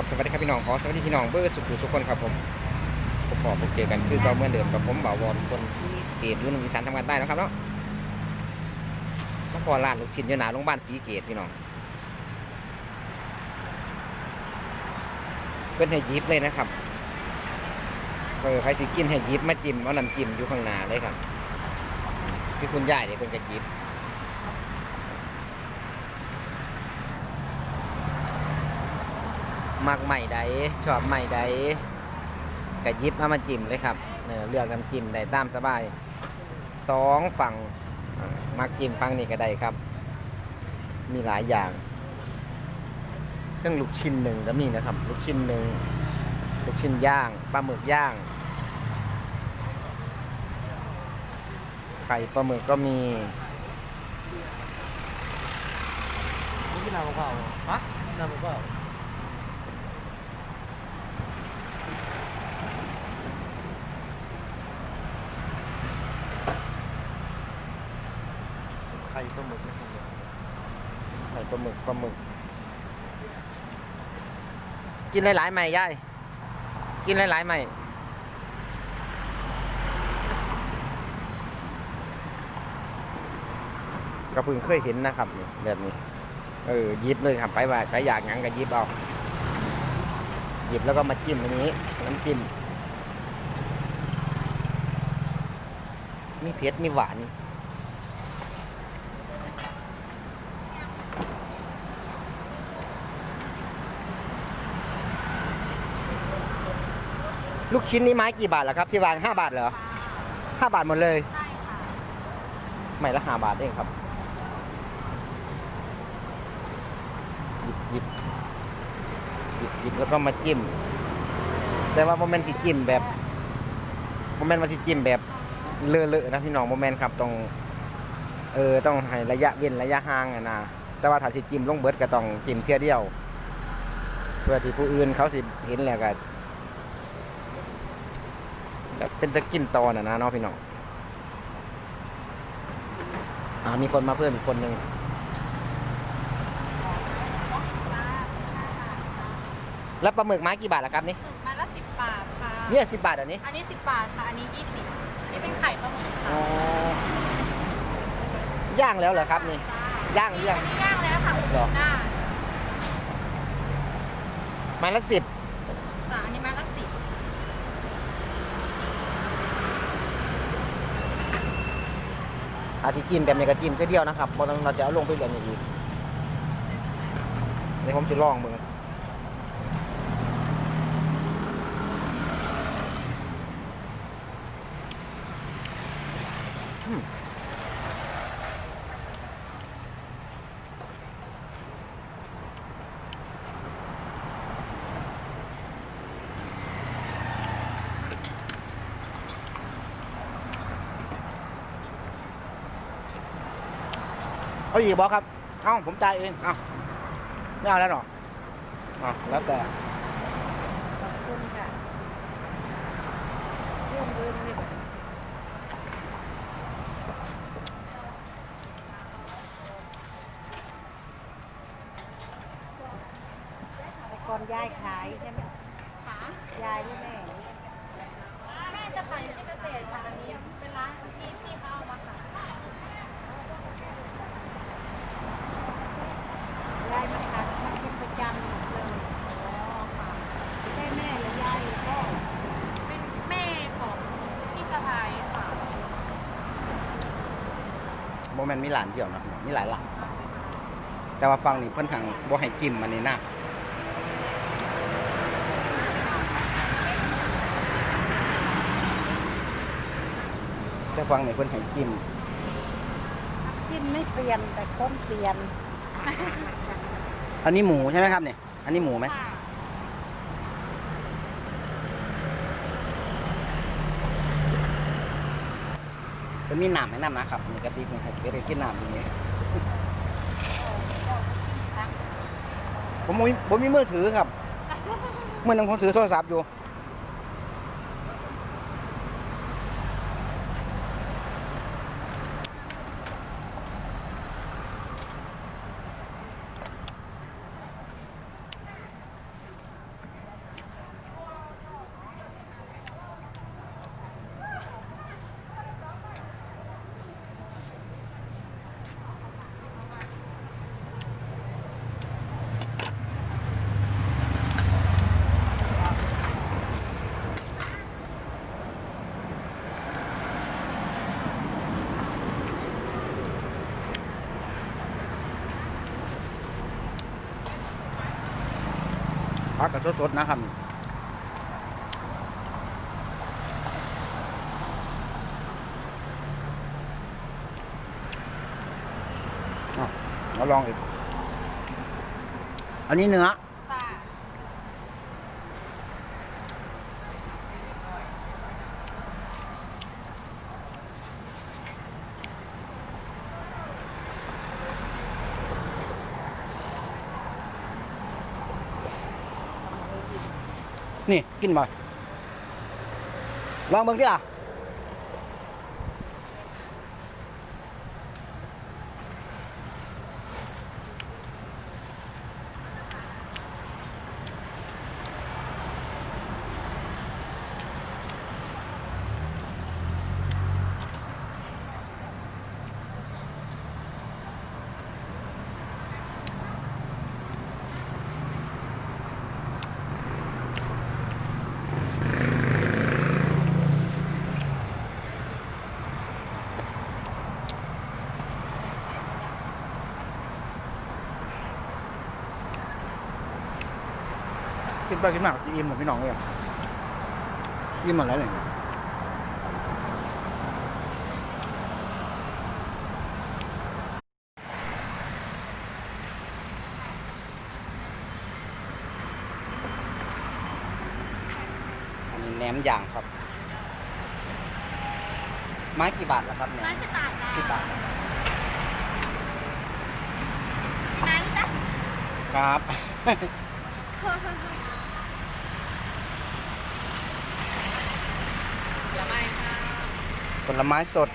ครับสวัสดีครับพี่น้องขอสวัสดีพี่น้องเบอร์สุขุสุขคนครับผมผมขอพบเจอกันคือเราเมื่อเดิมกับผมบ่าววอนคนซีสเกตยูนนอีสานทำงานใต้นะครับเนาะมาพอร้านลูกชิ้นยู่หนาโรงพยาบาลสีเกตพี่น้องเป็นให้ยิบเลยนะครับเออใครสิกินให้ยิบมาจิ้มเอาน้ำจิ้มอยู่ข้างหน้าเลยครับที่คุณยายเนี่ยเป็นกระยิบ มักใหม่ใดชอบใหม่ใดกระยิบเอามาจิ้มเลยครับเออเลือกน้ำจิ้มได้ตามสบายสองฝั่งมักจิ้มฝั่งนี้ก็ได้ครับ มีหลายอย่างเครื่องลูกชิ้นหนึ่งก็มีนะครับ ลูกชิ้นหนึ่งลูกชิ้นย่างปลาหมึกย่าง ไข่ปลาหมึกก็มีนี่กินน้ำเปล่าฮะน้ำเปล่าไข่ปลาหมึกนะครับไข่ปลาหมึกปลาหมึก กินหลายๆใหม่ย่ายกินหลายๆใหม่ก็เพิ่งเคยเห็นนะครับนี่แบบนี้ เออหยิบเลยครับไปว่าใครอยากหยังก็หยิบเอาหยิบแล้วก็มาจิ้มอันนี้น้ำจิ้มมีเผ็ดมีหวาน ลูกชิ้นนี้ไม้กี่บาทล่ะครับ ที่วางห้าบาทเหรอห้าบาทหมดเลย ใช่ค่ะไม่ละห้าบาทเองครับ หยิบหยิบหยิบหยิบแล้วก็มาจิ้ม แต่ว่าโมเมนต์ที่จิ้มแบบโมเมนต์ว่าที่จิ้มแบบเลอะๆนะพี่น้องโมเมนต์ครับต้องเออต้องให้ระยะเว้นระยะห่างอะนะแต่ว่าถ้าสิจิ้มลงเบิร์ดก็ต้องจิ้มเทียเดียว เพื่อที่ผู้อื่นเขาสิเห็นแล้วก็ เป็นตะกินตอนอะนะเนาะพี่น้องอ่ามีคนมาเพิ่มอีกคนนึงแล้วปลาหมึกไม้กี่บาทล่ะครับนี่ไม้ละสิบบาทค่ะ เนี่ยสิบบาทอันนี้ อันนี้สิบบาทค่ะ อันนี้ยี่สิบนี่เป็นไข่ปลาหมึกอ๋ค่ะอย่างแล้วเหรอครับนี่ ย่างหรือยังอันนี้ย่างแล้วค่ะหรอหน้าไม้ละสิบ จ้ะอันนี้ไม้ละสิบ อาทิจิ้มแบบนี้ก็จิ้มแค่เดียวนะครับเพราะเราจะเอาลงไปเรียนอย่างอีกเดี๋ยวผมจะลองมึง เอาอีกบอครับ เอ้าผมจ่ายเองเอ้าไม่เอาแล้วหรออ๋อแล้วแต่ขอบคุณค่ะเรื่องเรื่องนี่แต่ก่อนยายขายใช่ไหมคะยายที่แม่ แม่จะขายอยู่ที่เกษตรค่ะอันนี้เป็นร้านที่พี่เขาเอามาขาย ยายมาขัดมันเป็นประจำเลยอ๋อค่ะใช่แม่หรือยายหรือพ่อเป็นแม่ของพี่สะพายค่ะ โมเมนต์มีหลานเดียวนะมีหลายหลานแต่ว่าฟังนี่เพิ่นทางบ่ให้จิ้มอันนี้นะแต่ฟังนี่เพิ่นให้จิ้มจิ้มไม่เปลี่ยนแต่คนเปลี่ยน อันนี้หมูใช่ไหมครับเนี่ย อันนี้หมูไหม ค่ะ เป็นมีหนามให้น้ำนะครับนี่กระติกนี่ให้ไปกินหนามอย่างนี้ผมบ่มีผมมีมือถือครับเมื่อนั้นผมถือโทรศัพท์อยู่ พักกับสดๆนะครับมาลองอีก อันนี้เนื้อ นี่กินบ่อยลองเบิ่งที่อะ กินไปกินมากจะอิ่มหมดพี่น้องเลยอะอิ่มหมดแล้วเลยอันนี้แหนมย่างครับ ไม้กี่บาทล่ะครับแหนร้านมสิบบาทจ้าสิบบาทไหนจ้ะครับ เดี๋ยวไม่ค่ะ ผ ลไม้สด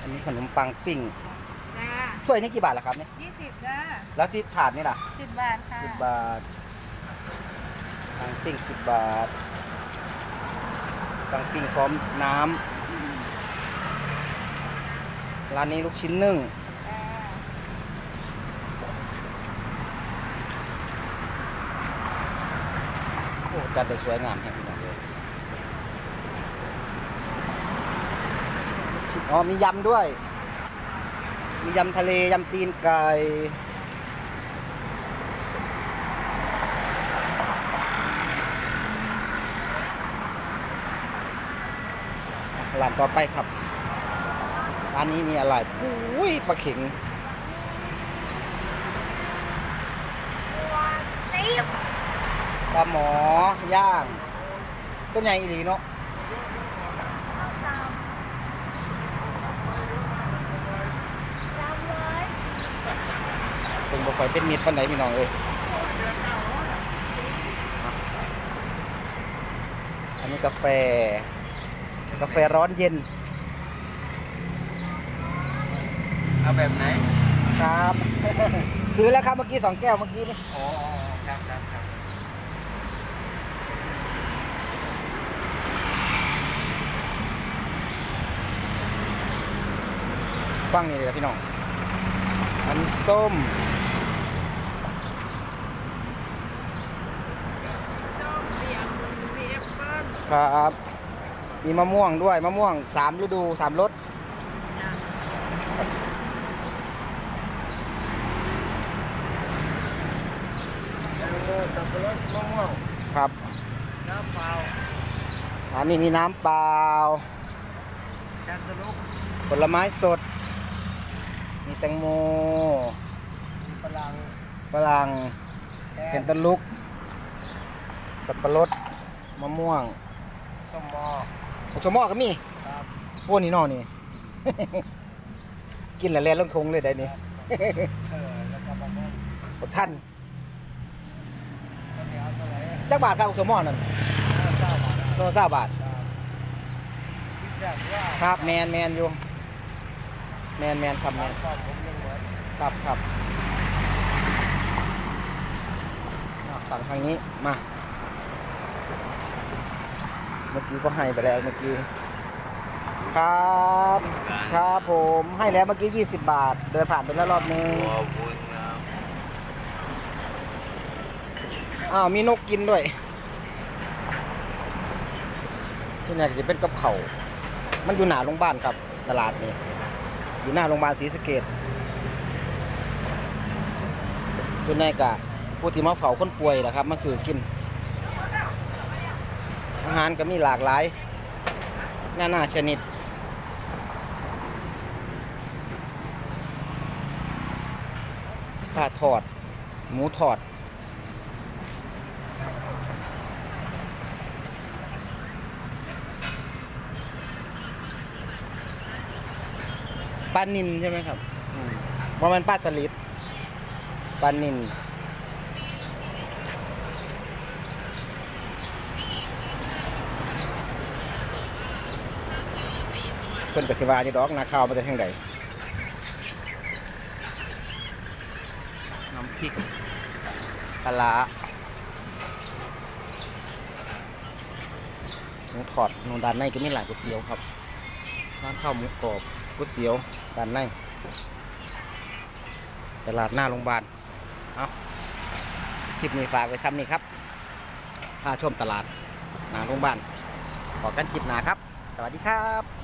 อันนี้ขนมปังปิ้ง จ้าถ้วยนี้กี่บาทล่ะครับเนี่ย ยี่สิบจ้าแล้วที่ถาดนี่ล่ะสิบบาทค่ะสิบบาทปังปิ้งสิบบาทปังปิ้งพร้อมน้ำร้านนี้ลูกชิ้นนึ่ง จัดได้สวยงามแห่งนี้เลยอ๋อมียำด้วย มียำทะเลยำตีนไก่ร้านต่อไปครับร้านนี้มีอะไรอุ้ยปลาเข็งสิบ ปลาหมอย่างตัวใหญ่อีหลีเนาะสามสามร้อยเป็นบ่ค่อยเป็นมิตรปานใดพี่น้องเอ้ยอันนี้กาแฟ กาแฟร้อนเย็น เอาแบบไหน ครับ ซื้อแล้วครับเมื่อกี้สองแก้วเมื่อกี้นี่ อ๋อ ครับครับครับ ฟังนี่เลยครับพี่น้อง อันนี้ส้ม ครับ มีมะม่วงด้วยมะม่วงสามฤดูสามรสแตงโมสับปะรดมะม่วงครับน้ำเปล่าอันนี้มีน้ำเปล่าแคนตาลูปผลไม้สดมี แตงโมมีฝรั่งฝรั่งแคเคนตาลุก สับปะรด มะม่วงส้มมอผลมอก็มีครับโอ้นี่นอนี่ กินแล้วแล่นลงทงเลยได้นี่เออแล้วก็มะม่วงบ่ท่านข้าวเหนียวเท่าไหร่จักบาทครับผลมอนั่นเก้าบาทตัวเศร้าบาทพิซซ่าว่าครับแมนแมนอยู่ แมนแมนครับแมนก็ผมยังเหมือนครับครับฝั่งทางนี้มา เมื่อกี้ก็ให้ไปแล้วเมื่อกี้ ครับ ครับผมให้แล้วเมื่อกี้ 20 บาท เดินผ่านไปแล้วรอบนึงอ้าวมีนกกินด้วยที่ไหนจะเป็นกับเขา มันอยู่หนาโรงพยาบาลครับตลาดนี่ อยู่หน้าโรงพยาบาลศรีสะเกดส่วนในกะผู้ที่มาเฝ้าคนป่วยแหละครับ มาสื่อกิน อาหารก็มีหลากหลายนานาชนิดปลาทอด หมูทอด ลานินใช่ไหมครับอืมว่ามันปลาสลิดปลานินเพิ่นก็สิว่าอยู่ดอกนาข้าวมาจากทางใดน้ำพริกปลาร้าหมูทอดหนูด้านในก็มีหลายก๋วยเตี๋ยวครับร้านข้าวหมูกรอบก๋วยเตี๋ยว ด้านในตลาดหน้าโรงพยาบาลเอาคลิปนี้ฝากไว้ซ้ำนี่ครับพาชมตลาดหน้าโรงพยาบาลขอกันคลิปหนาครับ สวัสดีครับ